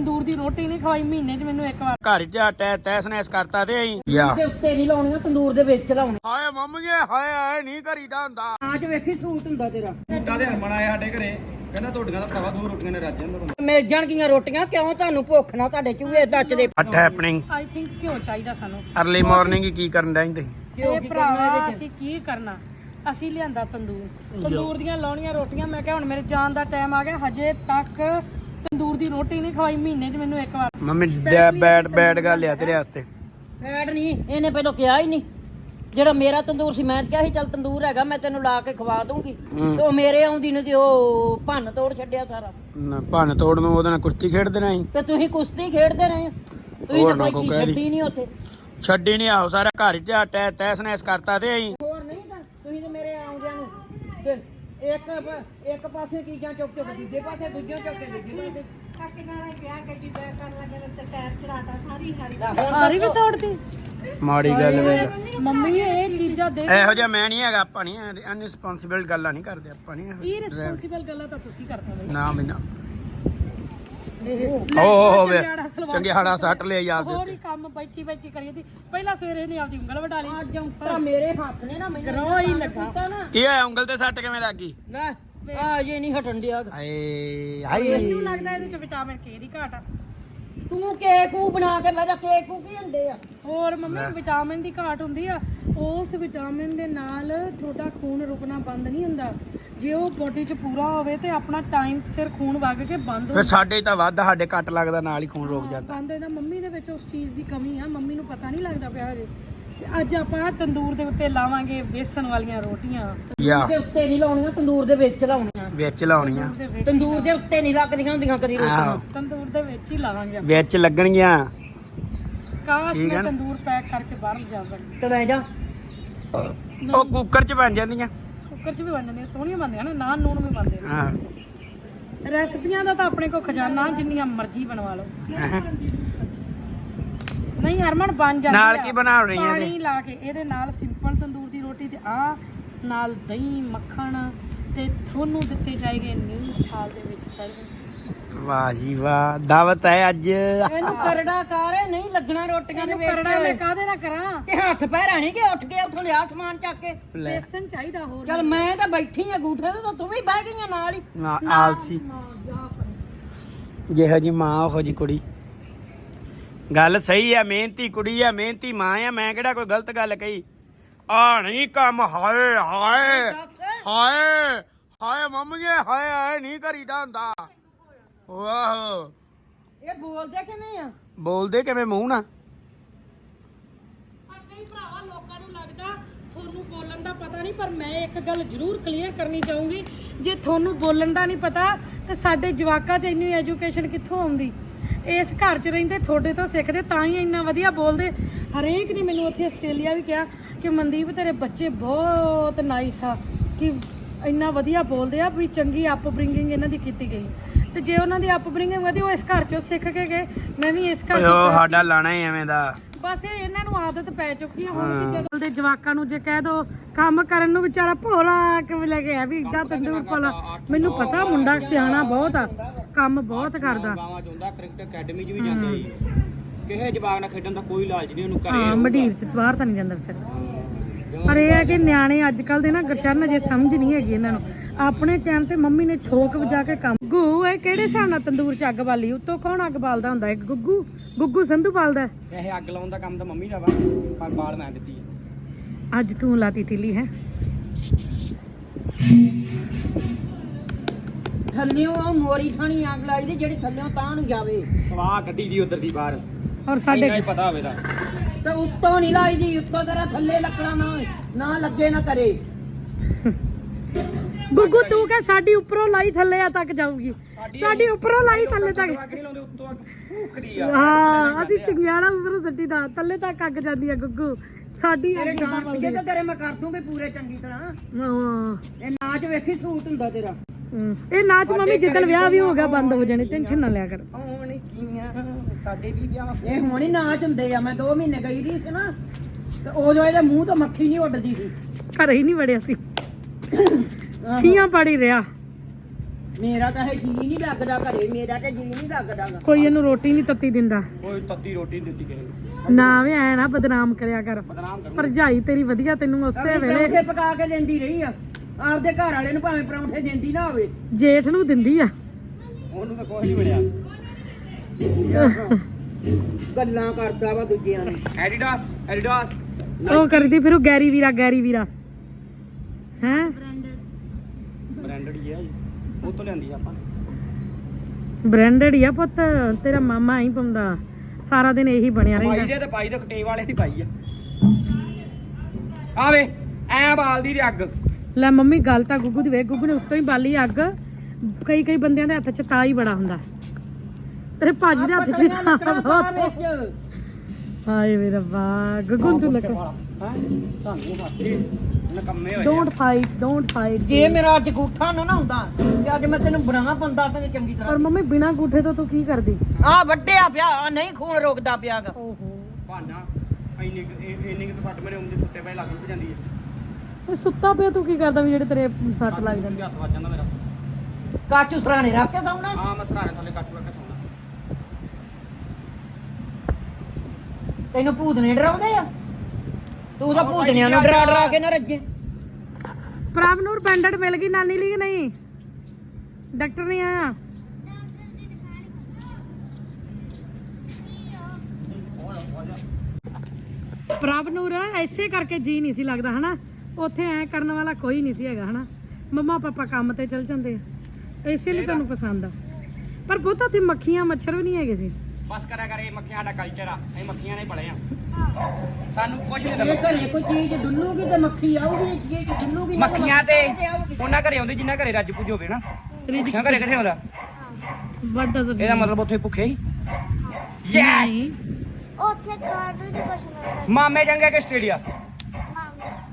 ਤੰਦੂਰ ਦੀ ਰੋਟੀ ਨਹੀਂ ਖਵਾਈ ਮਹੀਨੇ 'ਚ ਮੈਨੂੰ ਇੱਕ ਵਾਰ। ਘਰ ਜਾ ਟੈ ਤੈਸ ਨੈਸ ਕਰਤਾ ਤੇ ਅਸੀਂ। ਯਾ। ਤੇ ਉੱਤੇ ਨਹੀਂ ਲਾਉਣੀਆਂ ਤੰਦੂਰ ਦੇ ਵਿੱਚ ਲਾਉਣੇ। ਹਾਏ ਮੰਮੀ ਹਾਏ ਹਾਏ ਨਹੀਂ ਕਰੀਦਾ ਹੁੰਦਾ। ਆਜ ਵੇਖੀ ਸੂਟ ਹੁੰਦਾ ਤੇਰਾ। ਮੁੰਡਾ ਤੇ ਹਰਮਨ ਆਇਆ ਸਾਡੇ ਘਰੇ। ਕਹਿੰਦਾ ਤੁਹਾਡੀਆਂ ਦਾ ਭਰਾਵਾ ਦੋ ਰੋਟੀਆਂ ਨੇ ਰੱਜ ਜਾਂਦਾ ਮਿਲ ਜਾਣਗੀਆਂ ਰੋਟੀਆਂ ਕਿਉਂ ਤੁਹਾਨੂੰ ਭੁੱਖ ਨਾ ਤੁਹਾਡੇ ਚੂਹੇ ਦੱਚਦੇ ਵਾਟ ਹੈਪਨਿੰਗ ਆਈ ਥਿੰਕ ਘਿਓ ਚਾਹੀਦਾ ਸਾਨੂੰ। ਅਰਲੀ ਮਾਰਨਿੰਗ ਕੀ ਕਰਨ ਡਾਂ ਤੁਸੀਂ? ਇਹ ਭਰਾਵਾ ਅਸੀਂ ਕੀ ਕਰਨਾ? ਅਸੀਂ ਲਿਆਂਦਾ ਤੰਦੂਰ। ਤੰਦੂਰ ਦੀਆਂ ਲਾਉਣੀਆਂ ਰੋਟੀਆਂ ਮੈਂ ਕਿਹਾ ਹੁਣ ਮੇਰੇ ਜਾਣ ਦਾ ਟਾਈਮ ਆ ਗਿਆ ਹਜੇ ਤੱਕ ਤੰਦੂਰ ਦੀ ਰੋਟੀ ਨਹੀਂ ਖਵਾਈ ਮਹੀਨੇ 'ਚ ਮੈਨੂੰ ਇੱਕ ਵਾਰ। ਮੰਮੀ ਬੈਡ ਬੈਡ ਗੱਲ ਆ ਤੇਰੇ ਵਾਸਤੇ। ਐਡ ਨਹੀਂ ਇਹਨੇ ਪਹਿਲਾਂ ਕਿਹਾ ਹੀ ਨਹੀਂ। ਜਿਹੜਾ ਮੇਰਾ ਤੰਦੂਰ ਸੀ ਮੈਂ ਕਿਹਾ ਸੀ ਚੱਲ ਤੰਦੂਰ ਹੈਗਾ ਮੈਂ ਤੈਨੂੰ ਲਾ ਕੇ ਖਵਾ ਦੂੰਗੀ। ਹੂੰ। ਤੇ ਉਹ ਮੇਰੇ ਆਉਂਦੀ ਨੇ ਤੇ ਉਹ ਭੰਨ ਤੋੜ ਛੱਡਿਆ ਸਾਰਾ। ਨਾ, ਭੰਨ ਤੋੜ ਨੂੰ ਉਹਦੇ ਨਾਲ ਕੁਸ਼ਤੀ ਖੇਡਦੇ ਨਹੀਂ ਤੇ ਤੁਸੀਂ ਕੁਸ਼ਤੀ ਖੇਡਦੇ ਰਹੇ। ਤੁਸੀਂ ਹੋਰ ਤਾਂ ਨਾ ਕੋਈ ਕੋ ਕੀ ਕਹਿ ਦੀ। ਛੱਡੀ ਨਹੀਂ ਉੱਥੇ। ਛੱਡੀ ਨਹੀਂ ਆਹੋ ਸਾਰਾ ਘਰ ਜਾ ਟੈ ਤੈਸ ਨੈਸ ਕਰਤਾ ਤੇ ਅਸੀਂ। ਹੋਰ ਨਹੀਂ ਤਾਂ ਤੁਸੀਂ ਤੇ ਮੇਰੇ ਆਉਂਦਿਆਂ ਨੂੰ। ਤੇ ਇੱਕ ਇੱਕ ਪਾਸੇ ਚੀਜ਼ਾਂ ਚੁੱਕ ਚੁੱਕ ਦੂਜੇ ਪਾਸੇ ਦੂਜੇ ਚੁੱਕ ਕੇ ਦੂਜੇ ਪਾਸੇ। ਸਾਰੀ ਵੀ ਤੋੜਦੀ ਮਾੜੀ ਗੱਲ ਵੇਖ। ਮੰਮੀ ਇਹ ਚੀਜ਼ਾਂ ਦੇ ਇਹੋ ਜਿਹਾ ਮੈਂ ਨਹੀਂ ਹੈਗਾ ਆਪਾਂ ਨਹੀਂ ਅਨਰਿਸਪੌਂਸਿਬਲ ਗੱਲਾਂ ਨਹੀਂ ਕਰਦੇ ਆਪਾਂ ਨਹੀਂ ਇਹ ਰਿਸਪੌਂਸਿਬਲ ਗੱਲਾਂ ਤਾਂ ਤੁਸੀਂ ਕਰਦੇ ਹੋ ਨਾ ਓ ਹੋ ਵੇ ਚੰਗਿਆੜਾ ਸਲਵਾਰ ਚੰਗਿਆੜਾ ਸੱਟ ਲਿਆ ਯਾਦ ਹੋਰ ਦੇ ਹੀ ਕੰਮ ਬੈਠੀ ਬੈਠੀ ਕਰੀ ਦੀ। ਪਹਿਲਾਂ ਸਵੇਰੇ ਨਹੀਂ ਆਪਦੀ ਉਂਗਲ ਵਡਾ ਲਈ। ਅੱਜ ਔਂਤਰਾ ਮੇਰੇ ਹੱਥ ਨੇ ਨਾ ਮੈਨੂੰ ਗਰੋਹ ਹੀ ਲੱਗਾ। ਕੀਤਾ ਨਾ। ਕੀ ਹੋਇਆ? ਉਂਗਲ ਤੇ ਸੱਟ ਕਿਵੇਂ ਲੱਗੀ ਲੈ ਆ ਜੇ ਨਹੀਂ ਹਟਣ ਦਿਆ ਹਾਏ ਹਾਏ। ਮੈਨੂੰ ਲੱਗਦਾ ਇਹਦੇ ਚ ਵਿਟਾਮਿਨ ਕੇ ਦੀ ਘਾਟ ਆ। ਤੂੰ ਕੇਕ ਕੂ ਬਣਾ ਕੇ ਮੈਂ ਤਾਂ ਕੇਕ ਕੂ ਕੀ ਹੁੰਦੇ ਆ? ਹੋਰ ਮੰਮੀ ਵਿਟਾਮਿਨ ਦੀ ਘਾਟ ਹੁੰਦੀ ਆ। ਉਸ ਵਿਟਾਮਿਨ ਦੇ ਨਾਲ ਤੁਹਾਡਾ ਖੂਨ ਰੁਕਣਾ ਬੰਦ ਨਹੀਂ ਹੁੰਦਾ। ਜੇ ਉਹ ਬੋਡੀ 'ਚ ਪੂਰਾ ਹੋਵੇ ਤੇ ਆਪਣਾ ਟਾਈਮ ਸਿਰ ਖੂਨ ਵਗ ਕੇ ਬੰਦ ਹੋ ਫਿਰ ਸਾਡੇ ਤਾਂ ਵੱਧ ਸਾਡੇ ਕੱਟ ਲੱਗਦਾ ਨਾਲ ਹੀ ਖੂਨ ਰੁਕ ਜਾਂਦਾ। ਬੰਦ ਇਹਦਾ ਮੰਮੀ ਦੇ ਵਿੱਚ ਉਸ ਚੀਜ਼ ਦੀ ਕਮੀ ਆ ਮੰਮੀ ਨੂੰ ਪਤਾ ਨਹੀਂ ਲੱਗਦਾ ਪਿਆ ਹਜੇ। ਤੇ ਅੱਜ ਆਪਾਂ ਤੰਦੂਰ ਦੇ ਉੱਤੇ ਲਾਵਾਂਗੇ ਬੇਸਣ ਵਾਲੀਆਂ ਰੋਟੀਆਂ। ਯਾ। ਦੇ ਉੱਤੇ ਨਹੀਂ ਲਾਉਣੀਆਂ ਤੰਦੂਰ ਦੇ ਵਿੱਚ ਲਾਉਣੀਆਂ। ਵਿੱਚ ਲਾਉਣੀਆਂ। ਦੇ ਵਿੱਚ ਤੰਦੂਰ ਦੇ ਉੱਤੇ ਨਹੀਂ ਲੱਗਦੀਆਂ ਹੁੰਦੀਆਂ ਕਦੀ ਆਹੋ। ਰੋਟੀਆਂ ਤੰਦੂਰ ਦੇ ਵਿੱਚ ਹੀ ਲਾਵਾਂਗੇ। ਆਪਾਂ। ਵਿੱਚ ਲੱਗਣਗੀਆਂ। ਕਾਸ਼ ਠੀਕ ਆ ਮੈਂ ਨਾ? ਤੰਦੂਰ ਪੈਕ ਕਰਕੇ ਬਾਹਰ ਲਿਜਾ ਸਕਦੀ। ਤੇ ਲੈ ਜਾ। ਉਹ ਕੁੱਕਰ 'ਚ ਬਣ ਜਾਂਦੀਆਂ। ਕੁੱਕਰ 'ਚ ਵੀ ਬਣ ਜਾਂਦੀਆਂ ਸੋਹਣੀਆਂ ਬਣਦੀਆਂ ਨੇ ਨਾਨ ਨੂਨ ਵੀ ਬਣਦੇ ਹਾਂ ਨੇ ਰੈਸਪੀਆਂ ਦਾ ਤਾਂ ਆਪਣੇ ਕੋਲ ਖਜ਼ਾਨਾ ਜਿੰਨੀਆਂ ਮਰਜ਼ੀ ਬਣਵਾ ਲਓ ਨਹੀਂ ਹਰਮਨ ਬਣ ਜਾਂਦੀ ਨਾਲ। ਕੀ ਬਣਾ ਰਹੀ ਆ ਪਾਣੀ? ਲਾ ਕੇ ਇਹਦੇ ਨਾਲ ਸਿੰਪਲ ਤੰਦੂਰ ਦੀ ਰੋਟੀ ਤੇ ਆ ਨਾਲ ਦਹੀਂ ਮੱਖਣ ਤੇ ਤੁਹਾਨੂੰ ਦਿੱਤੇ ਜਾਏਗੇ ਨਿਊ ਥਾਲ ਦੇ ਵਿੱਚ ਸਰਵ ਵਾਹ ਜੀ ਵਾਹ ਦਾਵਤ ਹੈ ਅੱਜ। ਇਹਨੂੰ ਕਰੜਾ ਕਾਰੇ ਨਹੀਂ ਲੱਗਣਾ ਰੋਟੀਆਂ ਦੇ ਇਹਨੂੰ ਕਰੜਾ ਮੈਂ ਕਾਹਦੇ ਨਾਲ ਕਰਾਂ? ਤੇ ਹੱਥ ਪੈਰਾਂ ਨਹੀਂ ਕਿ ਉੱਠ ਕੇ ਉੱਥੋਂ ਲਿਆ ਸਮਾਨ ਚੱਕ ਕੇ। ਬੇਸਨ ਚਾਹੀਦਾ ਹੋਰ ਚੱਲ ਮੈਂ ਤਾਂ ਬੈਠੀ ਆ ਗੂਠੇ ਤੇ ਤਾਂ ਵੀ ਬਹਿ ਗਈਆਂ ਨਾਲ ਹੀ। ਨਾ ਆਲਸੀ। ਜਿਹੋ ਜੀ ਮਾਂ ਉਹੋ ਜੀ ਕੁੜੀ। ਗੱਲ ਸਹੀ ਆ ਮਿਹਨਤੀ ਕੁੜੀ ਆ ਮਿਹਨਤੀ ਮਾਂ ਆ ਮੈਂ ਕਿਹੜਾ ਕੋਈ ਗਲਤ ਗੱਲ ਕਹੀ? ਆ ਨਹੀਂ ਕੰਮ ਹਾਏ ਹਾਏ ਹਾਏ ਹਾਏ ਮੰਮੀ ਹਾਏ ਹਾਏ ਨਹੀਂ ਕਰੀਦਾ ਹੁੰਦਾ। ਵਾਹ। ਇਹ ਬੋਲਦੇ ਕਿਵੇਂ ਆ? ਬੋਲਦੇ ਕਿਵੇਂ ਮੂੰਹ ਨਾਲ? ਨਹੀਂ ਭਰਾਵਾ ਲੋਕਾਂ ਨੂੰ ਲੱਗਦਾ ਤੁਹਾਨੂੰ ਬੋਲਣ ਦਾ ਪਤਾ ਨਹੀਂ ਪਰ ਮੈਂ ਇੱਕ ਗੱਲ ਜ਼ਰੂਰ ਕਲੀਅਰ ਕਰਨੀ ਚਾਹੂੰਗੀ। ਜੇ ਤੁਹਾਨੂੰ ਬੋਲਣ ਦਾ ਨਹੀਂ ਪਤਾ ਤੇ ਸਾਡੇ ਜਵਾਕਾਂ 'ਚ ਇੰਨੀ ਐਜੂਕੇਸ਼ਨ ਕਿੱਥੋਂ ਆਉਂਦੀ? ਇਸ ਘਰ 'ਚ ਰਹਿੰਦੇ ਤੁਹਾਡੇ ਤੋਂ ਸਿੱਖਦੇ ਤਾਂ ਹੀ ਇੰਨਾ ਵਧੀਆ ਬੋਲਦੇ। ਹਰੇਕ ਨੇ ਮੈਨੂੰ ਉੱਥੇ ਆਸਟ੍ਰੇਲੀਆ ਵੀ ਕਿਹਾ ਕਿ ਮਨਦੀਪ ਤੇਰੇ ਬੱਚੇ ਬਹੁਤ ਨਾਈਸ ਆ ਕਿ ਇੰਨਾ ਵਧੀਆ ਬੋਲਦੇ ਆ ਵੀ ਚੰਗੀ ਅਪਬ੍ਰਿੰਗਿੰਗ ਇਹਨਾਂ ਦੀ ਕੀਤੀ ਗਈ। ਤੇ ਜੇ ਉਹਨਾਂ ਦੀ ਅਪਬ੍ਰਿੰਗਿੰਗ ਵਧੀ ਉਹ ਇਸ ਘਰ 'ਚੋਂ ਸਿੱਖ ਕੇ ਗਏ। ਮੈਂ ਵੀ ਇਸ ਘਰ 'ਚ ਉਹ ਸਿੱਖ- ਸਾਡਾ ਲਾਣਾ ਹੀ ਐਵੇਂ ਦਾ। ਬਸ ਇਹ ਇਹਨਾਂ ਨੂੰ ਆਦਤ ਪੈ ਚੁੱਕੀ ਹੈ ਹੁਣ ਕਿ ਜਦੋਂ ਦੇ ਜਵਾਕਾਂ ਨੂੰ ਜੇ ਕਹਿ ਦੋ ਕੰਮ ਕਰਨ ਨੂੰ ਵਿਚਾਰਾ ਭੋਲਾ ਕਿਵੇਂ ਲੈ ਕੇ ਆ ਵੀ ਇੱਡਾ ਤੰਦੂਰ ਭੋਲਾ। ਮੈਨੂੰ ਪਤਾ ਮੁੰਡਾ ਸਿਆਣਾ ਬਹੁਤ ਆ ਕੰਮ ਬਹੁਤ ਕਰਦਾ। ਗਾਵਾਂ ਚ ਹੁੰਦਾ ਕ੍ਰਿਕਟ ਅਕੈਡਮੀ ਚ ਵੀ ਜਾਂਦਾ ਜੀ ਕਿਸੇ ਜਵਾਗ ਨਾਲ ਖੇਡਣ ਦਾ ਕੋਈ ਲਾਲਚ ਨਹੀਂ ਉਹਨੂੰ ਹਾਂ ਮਢੀਰ ਚ ਬਾਹਰ ਤਾਂ ਨਹੀਂ ਜਾਂਦਾ ਵਿਚਾਰਾ। ਪਰ ਇਹ ਹੈ ਕਿ ਨਿਆਣੇ ਅੱਜ ਕੱਲ ਦੇ ਨਾ ਗਰਸ਼ਨ ਜੇ ਸਮਝ ਨਹੀਂ ਹੈਗੀ ਇਹਨਾਂ ਨੂੰ। ਆਪਣੇ ਟਾਈਮ ਤੇ ਮੰਮੀ ਨੇ ਠੋਕ ਵਜਾ ਕੇ ਕੰਮ ਗੁੱਗੂ ਇਹ ਕਿਹੜੇ ਹਿਸਾਬ ਨਾਲ ਤੰਦੂਰ ਚ ਅੱਗ ਬਾਲੀ? ਉੱਤੋਂ ਕੌਣ ਅੱਗ ਬਾਲਦਾ ਹੁੰਦਾ ਇੱਕ ਗੁੱਗੂ ਗੁੱਗੂ ਸੰਧੂ ਬਾਲਦਾ ਇਹ ਅੱਗ ਲਾਉਣ ਦਾ ਕੰਮ ਤਾਂ ਮੰਮੀ ਦਾ ਵਾ ਪਰ ਬਾਲ ਮੈਂ ਦਿੱਤੀ ਹੈ। ਅੱਜ ਤੂੰ ਲਾਤੀ ਤਿੱਲੀ ਹੈ? ਥੱਲਿਓਂ ਉਹ ਮੋਰੀ ਥਾਣੀ ਅੱਗ ਲਾਈ ਦੀ ਜਿਹੜੀ ਥੱਲਿਓਂ ਤਾਂ ਨੂੰ ਜਾਵੇ। ਸਵਾਹ ਕੱਢੀ ਦੀ ਉਧਰ ਦੀ ਬਾਹਰ। ਔਰ ਇੰਨਾ ਸਾਡੇ ਹੀ ਪਤਾ ਹੋਵੇ ਤਾਂ। ਤੇ ਉੱਤੋਂ ਨਹੀਂ ਲਾਈ ਦੀ ਉੱਤੋਂ ਤੇਰਾ ਥੱਲੇ ਲੱਕੜਾ ਨਾ ਨਾ ਲੱਗੇ ਨਾ ਕਰੇ ਗੁੱਗੂ ਤੂੰ ਕਹ ਸਾਡੀ ਉੱਪਰੋਂ ਲਾਈ ਥੱਲੇ ਆ ਤੱਕ ਜਾਊਗੀ। ਸਾਡੀ ਉੱਪਰੋਂ ਲਾਈ ਥੱਲੇ ਤੱਕ। ਅੱਗ ਨਹੀਂ ਲਾਉਂਦੇ ਉੱਤੋਂ ਅੱਗ ਫੂਕਦੀ ਆ। ਹਾਂ ਅਸੀਂ ਚੰਗਿਆੜਾ ਉੱਪਰੋਂ ਸੱਟੀ ਦਾ ਥੱਲੇ ਤੱਕ ਅੱਗ ਜਾਂਦੀ ਆ ਗੁੱਗੂ। ਸਾਡੀ ਤੇਰੇ ਕੇ ਤੇ ਤੇਰੇ ਮੈਂ ਕਰ ਦੂੰਗੀ ਪੂਰੇ ਚੰਗੀ ਤਰ੍ਹਾਂ। ਹਾਂ। ਇਹ ਨਾਚ ਵੇਖੀ ਸੂਟ ਹੁੰਦਾ ਤੇਰਾ। ਹਮ। ਇਹ ਨਾਚ ਮੰਮੀ ਜਿੱਦਣ ਵਿਆਹ ਵੀ ਹੋ ਗਿਆ ਬੰਦ ਹੋ ਜਾਣੇ ਟੈਨਸ਼ਨ ਨਾ ਲਿਆ ਕਰ। ਹੁਣ ਕੀਆਂ ਸਾਡੇ ਵੀ ਵਿਆਹ ਇਹ ਹੁਣ ਹੀ ਨਾਚ ਹੁੰਦੇ ਆ ਮੈਂ 2 ਮਹੀਨੇ ਗਈ ਰਹੀ ਸੀ ਨਾ ਤੇ ਉਦੋਂ ਇਹਦੇ ਮੂੰਹ ਤੋਂ ਮੱਖੀ ਨਹੀਂ ਉੱਡਦੀ ਸੀ। ਘਰੇ ਹੀ ਨਹੀਂ ਵੜਿਆ ਸੀ। ਛੀਆਂ ਪਾੜੀ ਰਿਆ। ਮੇਰਾ ਤਾਂ ਇਹ ਜੀ ਨਹੀਂ ਲੱਗਦਾ ਘਰੇ ਮੇਰਾ ਤੇ ਜੀ ਨਹੀਂ ਲੱਗਦਾ ਗਾ। ਕੋਈ ਇਹਨੂੰ ਰੋਟੀ ਨਹੀਂ ਤੱਤੀ ਦਿੰਦਾ। ਕੋਈ ਤੱਤੀ ਰੋਟੀ ਨਹੀਂ ਦਿੱਤੀ ਕਿਸੇ ਨੂੰ। ਨਾ ਵੇ ਐ ਨਾ ਬਦਨਾਮ ਕਰਿਆ ਕਰ। ਬਦਨਾਮ ਕਰੂੰ ਭਰਜਾਈ ਤੇਰੀ ਵਧੀਆ ਤੈਨੂੰ ਉਸੇ ਵੇਲੇ ਪਰੌਂਠੇ ਪਕਾ ਕੇ ਦਿੰਦੀ ਰਹੀ ਆ। ਆਪਦੇ ਘਰ ਵਾਲੇ ਨੂੰ ਭਾਵੇਂ ਪਰੌਂਠੇ ਦਿੰਦੀ ਨਾ ਹੋਵੇ। ਜੇਠ ਨੂੰ ਦਿੰਦੀ ਆ। ਉਹਨੂੰ ਤਾਂ ਕੁਝ ਨਹੀਂ ਮਿਲਿਆ ਗੱਲਾਂ ਕਰਦਾ ਵਾ ਦੂਜਿਆਂ ਨੂੰ। Adidas Adidas. ਉਹ ਕਰਦੀ ਫਿਰ ਉਹ ਗੈਰੀ ਵੀਰਾ ਗੈਰੀ ਵੀਰਾ। ਹੈ? ਬ੍ਰਾਂਡਡ ਹੀ ਹੈ ਉਹ ਤੋਂ ਲਿਆਂਦੀ ਆਪਾਂ। ਬ੍ਰਾਂਡਡ ਹੀ ਆ ਪੁੱਤ ਤੇਰਾ ਮਾਮਾ ਹੀ ਪਾਉਂਦਾ। ਸਾਰਾ ਦਿਨ ਇਹੀ ਬਣਿਆ ਪਾਈ ਰਹਿੰਦਾ। ਦੇ ਤੇ ਪਾਈ ਦੇ ਖਟੇ ਵਾਲੇ ਦੀ ਪਾਈ ਆ। ਆਵੇ ਐ ਬਾਲਦੀ ਦੀ ਅੱਗ। ਲੈ ਮੰਮੀ ਗੱਲ ਤਾਂ ਗੁੱਗੂ ਦੀ ਵੇ ਗੁੱਗੂ ਨੇ ਉੱਤੋਂ ਹੀ ਬਾਲੀ ਅੱਗ। ਕਈ ਕਈ ਬੰਦਿਆਂ ਦੇ ਹੱਥ 'ਚ ਤਾ ਹੀ ਬੜਾ ਹੁੰਦਾ। ਤੇਰੇ ਭਾਜੀ ਦੇ ਹੱਥ 'ਚ ਵੀ ਤਾ ਬਹੁਤ। ਹਾਏ ਵੇ ਰੱਬਾ ਗੁੱਗੂ ਤੂੰ ਹੋਏ ਡੋਂਟ ਫਾਈਟ ਡੋਂਟ ਫਾਈਟ ਜੇ ਮੇਰਾ ਅੱਜ ਗੂਠਾ ਨਾ ਨਾ ਹੁੰਦਾ ਤੇ ਅੱਜ ਮੈਂ ਤੈਨੂੰ ਬਣਾ ਪੰਦਾ ਤੇ ਚੰਗੀ ਪਰ ਤਰ੍ਹਾਂ ਮੰਮੀ ਬਿਨਾ ਗੂਠੇ ਤੋਂ ਤੂੰ ਕੀ ਕਰਦੀ? ਆ ਵੱਡਿਆ ਪਿਆ ਆਹ ਨਹੀਂ ਖੂਨ ਰੋਕਦਾ ਪਿਆਗਾ। ਓਹੋ। ਭਾਨਾ ਇੰਨੀ ਇੰਨੀ ਕਿ ਸੱਟ ਮੇਰੇ umਦੇ ਸੁੱਤੇ ਪਏ ਲੱਗ ਜਾਂਦੀ ਹੈ। ਇਹ ਸੁੱਤਾ ਪਿਆ ਤੂੰ ਕੀ ਕਰਦਾ ਵੀ ਜਿਹੜੇ ਤੇਰੇ ਸੱਟ ਲੱਗ ਜਾਂਦੀ? ਹੱਥ ਵੱਜ ਜਾਂਦਾ ਮੇਰਾ। ਕਾਚੂ ਸਰਾਣੇ ਰੱਖ ਕੇ ਸੌਣਾ। ਹਾਂ ਮੈਂ ਸਰਾਣੇ ਥੱਲੇ ਕੱਟ ਰੱਖ ਕੇ ਸੌਣਾ। ਤੈਨੂੰ ਭੂਤ ਨੇ ਡਰਾਉਂਦੇ ਆ? ਤੂੰ ਤਾਂ ਭੂਤਨਿਆਂ ਨੂੰ ਡਰਾ ਡਰਾ ਕੇ ਨਾ ਰੱਜੇ। ਪ੍ਰਭ ਨੂਰ ਬੈਂਡਡ ਮਿਲ ਗਈ ਨਾਨੀ ਲਈ ਕਿ ਨਹੀਂ? ਡਾਕਟਰ ਨਹੀਂ ਆਇਆ? ਪ੍ਰਭ ਨੂਰ ਐਸੇ ਕਰਕੇ ਜੀ ਨਹੀਂ ਸੀ ਲੱਗਦਾ ਹਨਾ? ਉੱਥੇ ਐ ਕਰਨ ਵਾਲਾ ਕੋਈ ਨਹੀਂ ਸੀ ਹੈਗਾ ਹਨਾ? ਮੰਮਾ ਪਾਪਾ ਕੰਮ ਤੇ ਚਲ ਜਾਂਦੇ ਆ। ਇਸੇ ਲਈ ਤੁਹਾਨੂੰ ਪਸੰਦ ਆ। ਪਰ ਬਹੁਤਾ ਤੇ ਮੱਖੀਆਂ ਮੱਛਰ ਵੀ ਨਹੀਂ ਹੈਗੇ ਸੀ। ਬਸ ਕਰਿਆ ਕਰ ਇਹ ਮੱਖੀਆਂ ਸਾਡਾ ਕਲਚਰ ਆ। ਇਹ ਮੱਖੀਆਂ ਨੇ ਪਲੇ ਆ। ਸਾਨੂੰ ਕੁਝ ਨਹੀਂ ਜੇ ਲੱਗਾ ਘਰੇ ਕੋਈ ਚੀਜ਼ ਡੁੱਲੂਗੀ ਤੇ ਮੱਖੀ ਆਊਗੀ ਜੇ ਚੀਜ਼ ਡੁੱਲੂਗੀ ਨਾ ਮੱਖੀਆਂ ਤੇ। ਉਹਨਾਂ ਘਰੇ ਆਉਂਦੇ ਜਿੰਨਾ ਘਰੇ ਰੱਜ ਪੁੱਜ ਹੋਵੇ ਨਾ। ਮੱਖੀਆਂ ਘਰੇ ਕਿੱਥੇ ਆਉਂਦਾ? ਵਾਟ ਡਸ ਇਹਦਾ ਮਤਲਬ ਉੱਥੇ ਭੁੱਖੇ ਹੀ। ਯੈਸ ਉੱਥੇ ਖਾਣ ਨੂੰ ਨਹੀਂ ਕੁਛ ਮਿਲਦਾ। ਮਾਮੇ ਚੰਗੇ ਕਿ ਆਸਟ੍ਰੇਲੀਆ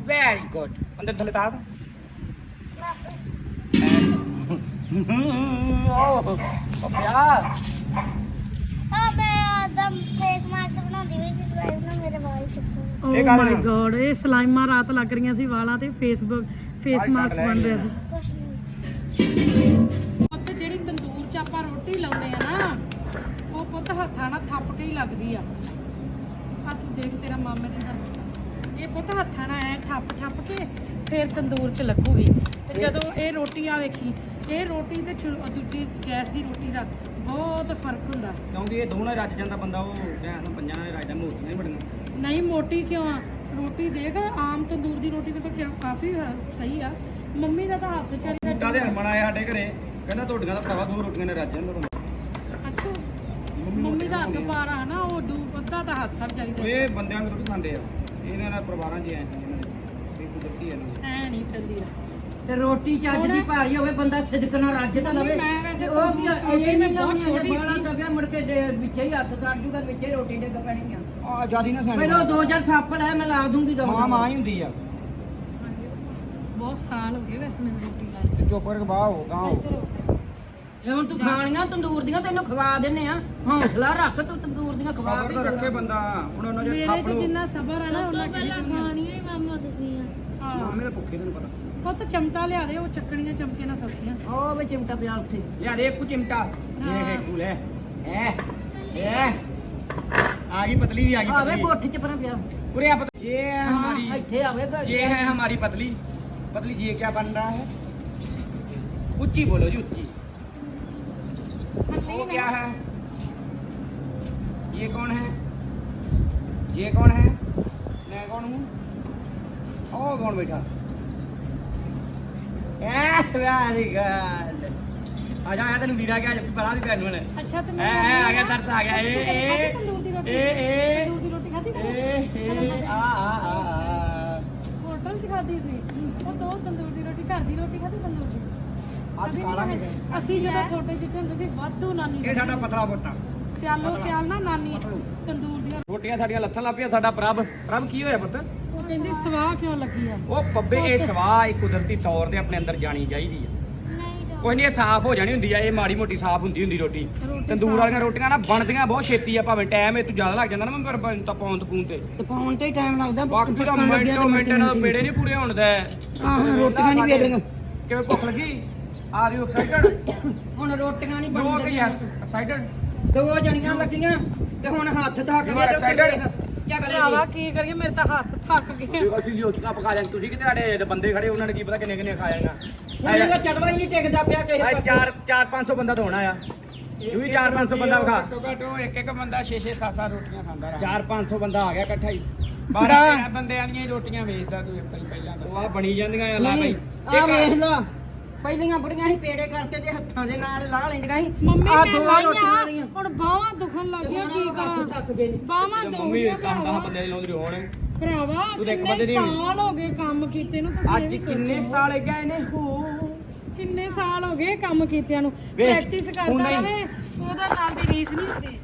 ਮਾਮੇ ਵੈਰੀ ਗੁੱਡ ਅੰਦਰ ਥੱਲੇ ਤਾਰ ਦਾ ਓਹ ਓ ਪਿਆਰ ਆ ਮੈਂ ਆਦਮ ਫੇਸ ਮਾਸਕ ਬਣਾਉਂਦੀ ਹੋਈ ਸੀ ਸਲਾਈਵ ਨਾਲ ਮੇਰੇ ਵਾਲ ਚੁੱਕੋ ਓ ਇਹ ਕਾਹਦੇ ਮਾਈ? ਗੋਡ ਇਹ ਸਲਾਈਮਾਂ ਰਾਤ ਲੱਗ ਰਹੀਆਂ ਸੀ ਵਾਲਾਂ ਤੇ ਫੇਸਬੁੱਕ ਫੇਸ ਮਾਸਕ ਬਣ ਰਿਹਾ। ਸੀ ਪੁੱਤ ਜਿਹੜੀ ਤੰਦੂਰ 'ਚ ਆਪਾਂ ਰੋਟੀ ਲਾਉਂਦੇ ਆ ਨਾ ਉਹ ਪੁੱਤ ਹੱਥਾਂ ਨਾਲ ਥੱਪ ਕੇ ਹੀ ਲੱਗਦੀ ਆ ਆ ਤੂੰ ਦੇਖ ਤੇਰਾ ਮਾਮੇ ਦੀ ਗੱਲ ਇਹ ਪੁੱਤ ਹੱਥਾਂ ਨਾਲ ਐ ਠੱਪ ਠੱਪ ਕੇ ਫਿਰ ਤੰਦੂਰ 'ਚ ਲੱਗੂਗੀ। ਤੇ ਜਦੋਂ ਇਹ ਰੋਟੀ ਆ ਵੇਖੀ ਇਹ ਰੋਟੀ ਤੇ ਦੂਜੀ ਗੈਸ ਦੀ ਰੋਟੀ ਦਾ ਬਹੁਤ ਫ਼ਰਕ ਹੁੰਦਾ। ਕਿਉਂਕਿ ਇਹ ਦੋਨਾਂ ਰੱਜ ਜਾਂਦਾ ਬੰਦਾ ਉਹ ਭੈਣ ਪੰਜਾਂ ਨਾਲ ਰੱਜਦਾ ਮੋਟੀਆਂ ਹੀ ਬੜੀਆਂ। ਨਹੀਂ ਮੋਟੀ ਕਿਉਂ ਆ? ਰੋਟੀ ਦੇਖ ਆਮ ਤੰਦੂਰ ਦੀ ਰੋਟੀ ਤੋਂ ਤਾਂ ਕਾਫੀ ਸਹੀ ਆ। ਮੰਮੀ ਦਾ ਤਾਂ ਹੱਥ ਚੱਲੀ ਬੂਟਾ ਦੇ ਹਰਮਨ ਆਇਆ ਸਾਡੇ ਘਰੇ ਕਹਿੰਦਾ ਤੁਹਾਡੀਆਂ ਦਾ ਭਰਾਵਾ ਦੋ ਰੋਟੀਆਂ ਨੇ ਰੱਜ ਜਾਂਦਾ ਬੰਦਾ ਅੱਛਾ। ਮੰਮੀ ਦਾ ਹੱਥ ਪਾਰਾ ਨਾ ਉਹ ਡੂ ਅੱਧਾ ਤਾਂ ਹੱਥ ਆ ਵਿਚਾਰੀ ਦਾ ਇਹ ਬੰਦਿਆਂ ਨੂੰ ਰੋਟੀ ਖਾਂਦੇ ਆ। ਇਹਨਾਂ ਨਾਲ ਪਰਿਵਾਰਾਂ 'ਚ ਐ ਇਹਨਾਂ ਦੇ ਇਹ ਕੁਦਰਤੀ ਹੈ ਇਹਨਾਂ ਐ ਨਹੀਂ ਚੱਲੀ ਆ। ਤੇ ਰੋਟੀ ਚੱਜ ਦੀ ਭਾਰੀ ਹੋਵੇ ਬੰਦਾ ਸਿਦਕ ਨਾਲ ਰੱਜ ਤਾਂ ਲਵੇ। ਮੈਂ ਵੈਸੇ ਤੇ ਉਹ ਕੀ ਤੰਦੂਰ ਇਹ ਨਹੀਂ ਬਹੁਤ ਛੋਟੀ ਸੀ। ਦਬਿਆ ਮੁੜ ਕੇ ਦੇ- ਵਿੱਚੇ ਹੀ ਹੱਥ ਸੜ ਜੂਗਾ ਵਿੱਚੇ ਹੀ ਰੋਟੀ ਡਿੱਗ ਪੈਣੀ ਆ। ਆ ਜਿਆਦੀ ਨਾ ਸਿਆਣੀ ਪਹਿਲਾਂ ਦੋ ਚਾਰ ਥੱਪ ਲੈ ਮੈਂ ਲਾ ਦੂੰਗੀ ਦੋ ਮਾਂ ਮਾਂ ਹੀ ਹੁੰਦੀ ਆ। ਬਹੁਤ ਸਾਲ ਹੋ ਗਏ ਵੈਸੇ ਮੈਨੂੰ ਰੋਟੀ ਲਾਈ। ਤੇ ਚੁੱਪ ਕਰਕੇ ਬਾਹ ਹੋ ਗਾਂ ਹੋ। ਜੇ ਹੁਣ ਤੂੰ ਖਾਣੀਆਂ ਤੰਦੂਰ ਦੀਆਂ ਤੈਨੂੰ ਖਵਾ ਦਿੰਨੇ ਆ ਹੌਸਲਾ ਰੱਖ ਤੂੰ ਤੰਦੂਰ ਦੀਆਂ ਖਵਾ ਸਬਰ ਕੇ ਤਾਂ ਰੱਖੇ ਬੰਦਾ ਹੁਣ ਉਹਨਾਂ ਜੇ ਮੇਰੇ ਥੱਪ 'ਚ ਲੋ ਜਿੰਨਾ ਸਬਰ ਆ ਨਾ ਉਹਨਾਂ ਪਹਿਲਾਂ ਖਾਣੀਆਂ ਹੀ ਮਾਮਾ ਤੁਸੀਂ ਆ ਹਾਂ ਮਾਮੇ ਦਾ ਭੁੱਖੇ ਤੈਨੂੰ ਪਤਾ ਪੁੱਤ ਚਮਟਾ ਲਿਆ ਦੇ ਉਹ ਚੱਕਣੀਆਂ ਚਮਕੇ ਨਾਲ ਸੌਖੀਆਂ ਉਹ ਵਿੱਚ ਚਿਮਟਾ ਪਿਆ ਉੱਥੇ ਲਿਆ ਦੇ ਕੁ ਚਿਮਟਾ ਇਹ ਇਹ ਕੂਲ ਹੈ ਐ ਐ ਆ ਗਈ ਪਤਲੀ ਵੀ ਆ गई ਆਵੇ पतली ਕੋਠੀ ਚ ਪਰਾਂ ਪਿਆ पूरे आप ये है ਹਾਂ, हमारी ਇੱਥੇ ਆਵੇਗਾ ये है हमारी पतली पतली जी ये क्या बन रहा है उच्ची बोलो जी उच्ची वो क्या है ये कौन है ये कौन है मैं कौन हूँ ओ कौन बैठा वेरी गुड आजा आया तेन वीरा क्या जब बड़ा भी पहन वाले ਅੱਛਾ ਤੇ ए ए आ गया दर्द आ गया ए ए ਤੰਦੂਰ ਦੀ ਰੋਟੀ ए ए ਤੰਦੂਰ ਦੀ ਰੋਟੀ ਖਾਧੀ ए ए आ आ आ आ ਹੋਟਲ 'ਚ ਖਾਧੀ ਸੀ ਉਹ ਦੋ ਤੰਦੂਰ ਦੀ ਰੋਟੀ ਘਰ ਦੀ ਰੋਟੀ ਖਾਧੀ ਤੰਦੂਰ ਦੀ ਅੱਜ ਅਸੀਂ ਜਦੋਂ ਛੋਟੇ ਜਿਹੇ ਹੁੰਦੇ ਸੀ ਵਾਧੂ ਨਾਨੀ ਇਹ ਸਾਡਾ ਪਤਲਾ ਪੁੱਤਾ ਸਿਆਲੋ ਸਿਆਲ ਨਾ ਨਾਨੀ। ਤੰਦੂਰ ਦੀਆਂ। ਰੋਟੀਆਂ ਸਾਡੀਆਂ ਲੱਥਾਂ ਲੱਪੀਆਂ ਸਾਡਾ ਪ੍ਰਭ। ਪ੍ਰਭ ਕੀ ਹੋਇਆ ਪੁੱਤ? ਉਹ ਕਹਿੰਦੀ ਸਵਾਹ ਕਿਉਂ ਲੱਗੀ ਆ? ਉਹ ਪੱਬੇ ਇਹ ਸਵਾਹ ਇਹ ਕੁਦਰਤੀ ਤੌਰ ਤੇ ਆਪਣੇ ਅੰਦਰ ਜਾਣੀ ਚਾਹੀਦੀ ਆ। ਕੋਈ ਨਹੀਂ ਇਹ ਸਾਫ਼ ਹੋ ਜਾਣੀ ਹੁੰਦੀ ਆ ਇਹ ਮਾੜੀ ਮੋਟੀ ਸਾਫ਼ ਹੁੰਦੀ ਹੁੰਦੀ ਰੋਟੀ। ਤੰਦੂਰ। ਵਾਲੀਆਂ ਰੋਟੀਆਂ ਨਾ ਬਣਦੀਆਂ ਬਹੁਤ ਛੇਤੀ ਆ ਭਾਵੇਂ ਟਾਈਮ ਇਹ ਤੋਂ ਜ਼ਿਆਦਾ ਲੱਗ ਜਾਂਦਾ ਨਾ ਮੈਂ ਪਰ ਬਣ ਤਾਂ ਪੌਂਦ ਪੂੰ ਤੇ ਤੇ ਪਾਉਣ ਤੇ ਟਾਈਮ ਲੱਗਦਾ ਬਾਕੀ ਤਾਂ ਮਿੰਟੋ ਮਿੰਟ ਨਾਲ ਪੇੜੇ ਨਹੀਂ ਪੂਰੇ ਹੋਣ ਦੇ। ਆਹ ਰੋਟੀਆਂ ਨਹੀਂ ਵੇਲਣੀਆਂ। ਕਿਵੇਂ ਭੁੱਖ ਲੱਗੀ? ਆ ਗਈ ਐਕਸਾਈਟਡ ਹੁਣ ਰੋਟੀਆਂ ਨਹੀਂ ਨੋ ਕਿ ਬਣਦੀਆਂ। ਯੈਸ ਐਕਸਾਈਟਡ ਦੋ ਜਣੀਆਂ ਲੱਗੀਆਂ ਤੇ ਹੁਣ ਹੱਥ ਥੱਕ You ਗਏ are ਤੇ excited? ਭਰਾਵਾ ਕੀ ਕਰੀਏ? ਮੇਰੇ ਤਾਂ ਹੱਥ ਥੱਕ ਗਏ। ਅਸੀਂ ਯੋਚਕਾ ਪਕਾ ਲੈਣ ਤੁਸੀਂ ਕਿਤੇ ਸਾਡੇ ਬੰਦੇ ਖੜੇ ਉਹਨਾਂ ਨੇ ਕੀ ਪਤਾ ਕਿੰਨੇ ਕਿੰਨੇ ਖਾ ਜਾਣਾ ਹੁਣ ਇਹਦਾ ਚੜਵਾ ਹੀ ਨਹੀਂ ਟਿਕਦਾ ਪਿਆ ਕਿਸੇ ਭਾਈ ਪਾਸੇ। ਚਾਰ ਚਾਰ 500 ਬੰਦਾ ਤਾਂ ਹੋਣਾ ਆ ਤੂੰ ਵੀ 4 500 ਬੰਦਾ ਵਿਖਾ। ਘੱਟੋ ਘੱਟ ਉਹ ਇੱਕ ਇੱਕ ਬੰਦਾ 6 6 7 7 ਰੋਟੀਆਂ ਖਾਂਦਾ ਰਹਾ 4 500 ਬੰਦਾ ਆ ਗਿਆ ਇਕੱਠਾ ਹੀ। 12 13 ਬੰਦਿਆਂ ਦੀਆਂ ਹੀ ਰੋਟੀਆਂ ਵੇਚਦਾ ਤੂੰ ਪਹਿਲਾਂ ਪਹਿਲਾਂ ਉਹ ਆ ਬਣੀ ਜਾਂਦੀਆਂ ਆ ਲਾ ਭਾਈ ਆ। ਵੇਖ ਲਾ। ਪਹਿਲੀਆਂ ਬੁੜੀਆਂ ਸੀ ਪੇੜੇ ਕਰਕੇ ਤੇ ਹੱਥਾਂ ਦੇ ਨਾਲ ਲਾ ਲੈਂਦੀਆਂ ਸੀ। ਮੰਮੀ ਆ ਦੋ ਰੋਟੀਆਂ ਰਹੀਆਂ ਹੁਣ ਬਾਹਾਂ ਦੁਖਣ ਲੱਗ ਗਈਆਂ ਕੀ ਕਰਾਂ? ਬਾਹਾਂ ਮੰਮੀ ਦੁਖਦੀਆਂ 10 10 ਭਰਾਵਾ ਬੰਦੇ ਦੀ ਲਾਉਂਦੀ ਹੋਣ। ਭਰਾਵਾ ਤੂੰ ਤਾਂ ਇੱਕ ਕਿੰਨੇ ਬੰਦੇ ਦੀ ਹੋਣੀ। ਸਾਲ ਹੋ ਗਏ ਕੰਮ ਕੀਤੇ ਨੂੰ ਤੁਸੀਂ ਇਹ ਅੱਜ ਵੀ ਕਿੰਨੇ ਸੋਚੋ। ਸਾਲ ਗਏ ਨੇ ਹੋ। ਕਿੰਨੇ ਸਾਲ ਹੋ ਗਏ ਕੰਮ ਕੀਤਿਆਂ ਨੂੰ? ਵੇਖ, ਪ੍ਰੈਕਟਿਸ ਕਰਦਾ ਹੁੰਦਾ ਹੀ। ਰਵੇ ਉਹਦਾ ਨਾਲ ਦੀ ਰੀਸ ਨਹੀਂ ਹੁੰਦੀ।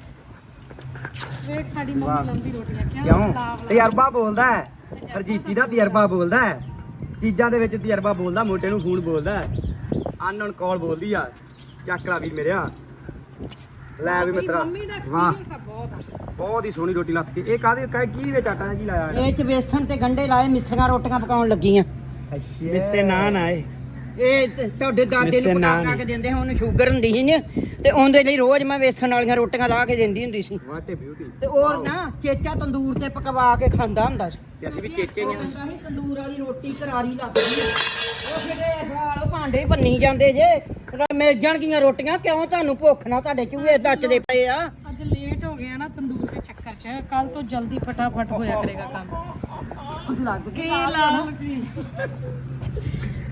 ਵੇਖ ਸਾਡੀ ਮੰਮੀ ਲੰਬੀ ਰੋਟੀਆਂ ਕਿਉਂ? ਕਿਉਂ ਤਜਰਬਾ ਬੋਲਦਾ ਹੈ। ਹਰਜੀਤੀ ਦਾ ਤਜਰਬਾ ਬੋਲਦਾ ਹੈ। ਚੀਜ਼ਾਂ ਦੇ ਵਿੱਚ ਤਜਰਬਾ ਬੋਲਦਾ ਮੋਟੇ ਨੂੰ ਫੋਨ ਬੋਲਦਾ। ਅਨਨੋਨ ਕਾਲ ਬੋਲਦੀ ਆ। ਚੱਕ ਲਾ ਵੀਰ ਮੇਰਿਆ। ਲੈ ਵੀ ਮਿੱਤਰਾ। ਮੰਮੀ ਦਾ ਵਾਹ। ਐਕਸਪੀਰੀਅੰਸ ਆ ਬਹੁਤ ਆ। ਬਹੁਤ ਹੀ ਸੋਹਣੀ ਰੋਟੀ ਲੱਥ ਕੇ। ਇਹ ਕਾਹਦੇ ਕਾਹ ਕੀ ਵਿੱਚ ਆਟਾ ਜੀ ਲਾਇਆ ਇਹ ਚ ਵੇਸਣ ਤੇ ਗੰਡੇ ਲਾਏ ਮਿੱਸੀਆਂ ਰੋਟੀਆਂ ਪਕਾਉਣ ਲੱਗੀਆਂ। ਮਿੱਸੇ ਨਾਨ ਆਏ। ਇਹ ਤੇ ਤੁਹਾਡੇ ਦਾਦੇ ਨੂੰ ਪਕਾ। ਪਕਾ ਕੇ ਦਿੰਦੇ ਹੁਣ ਸ਼ੂਗਰ ਹੁੰਦੀ ਸੀ ਨੇ ਤੇ ਉਹਦੇ ਲਈ ਰੋਜ਼ ਮੈਂ ਵੇਸਣ ਵਾਲੀਆਂ ਰੋਟੀਆਂ ਲਾ ਕੇ ਦਿੰਦੀ ਹੁੰਦੀ ਸੀ। ਵਾਟ ਏ ਬਿਊਟੀ ਤੇ ਉਹ ਨਾ ਚੇਚਾ ਤੰਦੂਰ ਤੇ ਪਕਵਾ ਕੇ ਖਾਂਦਾ ਹੁੰਦਾ ਸੀ। ਤੇ ਅਸੀਂ ਵੀ ਚੇਚੇ ਸੀ ਤੰਦੂਰ ਵਾਲੀ ਰੋਟੀ ਕਰਾਰੀ ਲੱਗਦੀ ਉਹ ਫਿਰ ਹਾਲ ਭਾਂਡੇ ਭੰਨੀ ਜਾਂਦੇ ਜੇ ਮਿਲ ਜਾਣਗੀਆਂ ਰੋਟੀਆਂ ਕਿਉਂ ਤੁਹਾਨੂੰ ਭੁੱਖ ਨਾ ਤੁਹਾਡੇ ਚੂਹੇ ਨੱਚਦੇ ਪਏ ਆ? ਅੱਜ ਲੇਟ ਹੋ ਗਿਆ ਨਾ ਤੰਦੂਰ ਦੇ ਚੱਕਰ 'ਚ। ਕੱਲ ਤੋਂ ਜਲਦੀ ਫਟਾਫਟ ਹੋਇਆ ਕਰੇਗਾ ਕੰਮ। ਲੱਗ ਕੀ ਲਾ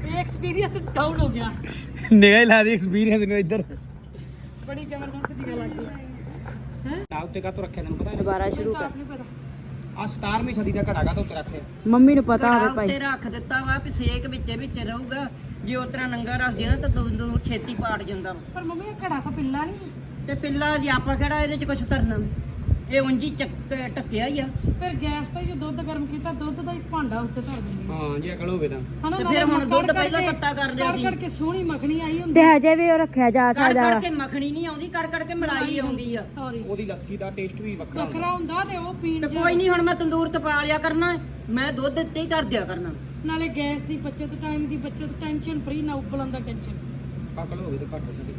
ਇਹ ਐਕਸਪੀਰੀਅੰਸ ਡਾਊਨ ਹੋ ਗਿਆ। ਨਿਗਾਹ ਲਾ ਦੀ ਐਕਸਪੀਰੀਅੰਸ ਨੂੰ ਇੱਧਰ। ਬੜੀ ਜ਼ਬਰਦਸਤ ਨਿਕਲ ਲੱਗੀ ਹੈ? ਨਾ ਉੱਤੇ ਕਾ ਤੋਂ ਰੱਖਿਆ ਤੈਨੂੰ ਪਤਾ ਦੁਬਾਰਾ ਸ਼ੁਰੂ ਪਤਾ। ਆ 17ਵੀਂ ਸਦੀ ਦਾ ਘੜਾ ਕਾ ਤੋਂ ਉੱਤੇ ਰੱਖਿਆ? ਮੰਮੀ ਨੂੰ ਪਤਾ ਹੋਵੇ ਭਾਈ। ਉੱਤੇ ਰੱਖ ਦਿੱਤਾ ਵਾ ਵੀ ਸੇਕ ਵਿੱਚੇ ਵਿੱਚ ਰਹੂਗਾ। ਜੇ ਉਸ ਤਰ੍ਹਾਂ ਨੰਗਾ ਰੱਖਦੇ ਨਾ ਤਾਂ ਦੂਰ ਛੇਤੀ ਪਾੜ ਜਾਂਦਾ। ਪਰ ਮੰਮੀ ਇਹ ਘੜਾ ਤਾਂ ਪਿੱਲਾ ਨਹੀਂ ਤੇ ਪਿੱਲਾ ਜੇ ਆਪਾਂ ਕਿਹੜਾ ਇਹਦੇ ਚ ਕੁਝ ਤਰਨਾ ਇਹ ਉਂਝ ਹੀ ਚੱਕ ਟੱਕਿਆ ਹੀ ਆ। ਫਿਰ ਗੈਸ ਤੇ ਜੋ ਦੁੱਧ ਗਰਮ ਕੀਤਾ ਦੁੱਧ ਦਾ ਇੱਕ ਭਾਂਡਾ ਉੱਤੇ ਧਰ ਦਿੰਦੀ ਹਾਂ ਜੇ ਅਕਲ ਹੋਵੇ ਤਾਂ। ਹਨਾ ਤੇ ਨਾਲੇ ਫਿਰ ਹੁਣ ਦੁੱਧ ਪਹਿਲਾਂ ਕੇ- ਤੱਤਾ ਕਰ ਲਿਆ ਸੀ। ਕੜ ਕੇ ਸੋਹਣੀ ਮੱਖਣੀ ਆਈ ਹੁੰਦੀ ਤੇ ਹਜੇ ਵੀ ਉਹ ਰੱਖਿਆ ਜਾ ਕੜ ਸਕਦਾ ਕੜ ਵਾ। ਕੇ ਮੱਖਣੀ ਨਹੀਂ ਆਉਂਦੀ ਕੜ ਕੜ ਕੇ ਮਲਾਈ ਆਉਂਦੀ ਆ। ਸੌਰੀ ਉਹਦੀ ਲੱਸੀ ਦਾ ਟੇਸਟ ਵੀ ਵੱਖਰਾ ਹੁੰਦਾ। ਵੱਖਰਾ ਹੁੰਦਾ ਤੇ ਉਹ ਪੀਣ ਤੇ ਚ ਕੋਈ ਨਹੀਂ ਹੁਣ ਮੈਂ ਤੰਦੂਰ ਤਪਾ ਲਿਆ ਕਰਨਾ ਮੈਂ ਦੁੱਧ ਤੇ ਹੀ ਧਰ ਦਿਆ ਕਰਨਾ। ਨਾਲੇ ਗੈਸ ਦੀ ਬਚਤ ਟਾਈਮ ਦੀ ਬਚਤ ਟੈਨਸ਼ਨ ਫ੍ਰੀ ਨਾ ਉਬਲਣ ਦਾ ਟੈਨਸ਼ਨ ਅਕਲ ਹੋਵੇ ਤਾਂ ਘੱਟ ਹੋ ਸਕਦੀ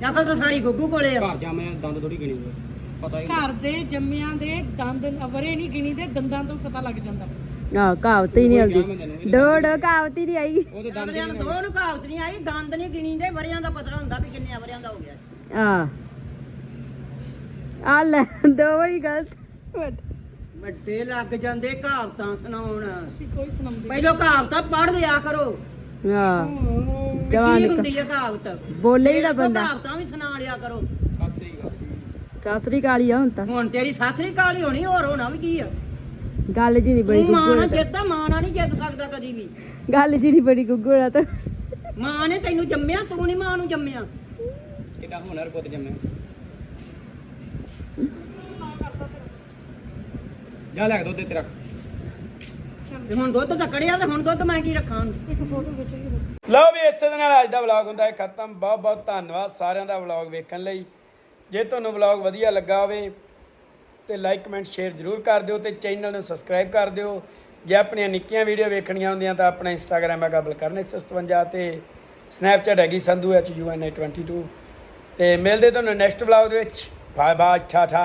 ਜਾਂ ਫਿਰ ਤਾਂ ਸਾਰੀ ਗੁੱਗੂ ਕੋਲੇ ਆ। ਘਰ ਜਾ ਮੈਂ ਦੰਦ ਥੋੜੀ ਗਿਣੀ ਹੋਏ। ਪਤਾ ਹੀ ਘਰ ਦੇ ਜੰਮਿਆਂ ਦੇ ਦੰਦ ਅਵਰੇ ਨਹੀਂ ਗਿਣੀ ਦੇ ਦੰਦਾਂ ਤੋਂ ਪਤਾ ਲੱਗ ਜਾਂਦਾ। ਆ ਕਹਾਵਤ ਹੀ ਨਹੀਂ ਕਿਹਾ ਆਉਂਦੀ। ਮੈਂ ਤੈਨੂੰ ਡੋ ਡੋ ਕਹਾਵਤ ਹੀ ਨਹੀਂ ਆਈ। ਉਹਦੇ ਦੰਦ ਅਵਰਿਆਂ ਨੂੰ ਦੋ ਨੂੰ ਕਹਾਵਤ ਨਹੀਂ ਆਈ ਦੰਦ ਨਹੀਂ ਗਿਣੀਦੇ ਵਰਿਆਂ ਦਾ ਪਤਾ ਹੁੰਦਾ ਵੀ ਕਿੰਨੇ ਅਵਰਿਆਂ ਦਾ ਹੋ ਗਿਆ। ਆ ਆ ਲੈ ਦੋ ਹੀ ਗਲਤ। ਵੱਡੇ। ਲੱਗ ਜਾਂਦੇ ਕਹਾਵਤਾਂ ਸੁਣਾਉਣ। ਅਸੀਂ ਕੋਈ ਸੁਣਾਉਂਦੇ ਪਹਿਲਾਂ ਕਹਾਵਤਾਂ ਪੜ੍ਹ ਲਿਆ ਕਰੋ। ਆ ਵੀ ਜਵਾਨ ਕੀ ਨਿਕਲ- ਹੁੰਦੀ ਹੈ ਕਹਾਵਤ? ਬੋਲੇ ਹੀ ਨਾ ਫਿਰ ਤੋਂ ਬੰਦਾ। ਕਹਾਵਤਾਂ ਵੀ ਸੁਣਾ ਲਿਆ ਕਰੋ। ਸਤਿ ਸ੍ਰੀ ਅਕਾਲ ਹੀ ਆ ਹੁਣ ਤਾਂ। ਹੁਣ ਤੇਰੀ ਸਾਸਰੀ ਕਾਲੀ ਹੋਣੀ ਹੋਰ ਹੋਣਾ ਵੀ ਕੀ ਆ? ਗੱਲ ਜੀ ਨਹੀਂ ਬੜੀ ਤੂੰ ਮਾਂ ਨਾਲ ਜਿੱਤਦਾ ਮਾਂ ਨਾਲ ਨਹੀਂ ਜਿੱਤ ਸਕਦਾ ਕਦੀ ਵੀ। ਗੱਲ ਜੀ ਨਹੀਂ ਬੜੀ ਗੁੱਗੂ ਨਾਲ ਤਾਂ। ਮਾਂ ਨੇ ਤੈਨੂੰ ਜੰਮਿਆ ਤੂੰ ਨਹੀਂ ਮਾਂ ਨੂੰ ਜੰਮਿਆ। ਕਿੱਡਾ ਹੁਨਰ ਪੁੱਤ ਜੰਮਿਆ। ਜਾ ਲੈ ਕੇ ਦੁੱਧ ਇੱਥੇ ਰੱਖ। ਤੇ ਹੁਣ ਦੁੱਧ ਤਾਂ ਕੜਿਆ ਤੇ ਹੁਣ ਦੁੱਧ ਮੈਂ ਕੀ ਰੱਖਾਂ ਇੱਕ ਫੋਟੋ ਖਿੱਚੀਏ ਬਸ ਲਓ ਵੀ ਇਸੇ ਦੇ ਨਾਲ ਅੱਜ ਦਾ ਵਲੌਗ ਹੁੰਦਾ ਹੈ ਖਤਮ। ਬਹੁਤ ਬਹੁਤ ਧੰਨਵਾਦ ਸਾਰਿਆਂ ਦਾ ਵਲੌਗ ਵੇਖਣ ਲਈ। ਜੇ ਤੁਹਾਨੂੰ ਵਲੌਗ ਵਧੀਆ ਲੱਗਾ ਹੋਵੇ ਤੇ ਲਾਈਕ ਕਮੈਂਟ ਸ਼ੇਅਰ ਜ਼ਰੂਰ ਕਰ ਦਿਓ ਤੇ ਚੈਨਲ ਨੂੰ ਸਬਸਕ੍ਰਾਈਬ ਕਰ ਦਿਓ। ਜੇ ਆਪਣੀਆਂ ਨਿੱਕੀਆਂ ਵੀਡੀਓ ਵੇਖਣੀਆਂ ਹੁੰਦੀਆਂ ਤਾਂ ਆਪਣਾ ਇੰਸਟਾਗ੍ਰam ਹੈਗਾ ਬਲਕਰਨ 157 ਤੇ ਸਨੈਪਚੈਟ ਹੈਗੀ ਸੰਧੂ ਐਚ ਯੂ ਐਨ 22 ਤੇ ਮਿਲਦੇ ਤੁਹਾਨੂੰ ਨੈਕਸਟ ਵਲੌਗ ਦੇ ਵਿੱਚ। Bye bye ਠਾਠਾ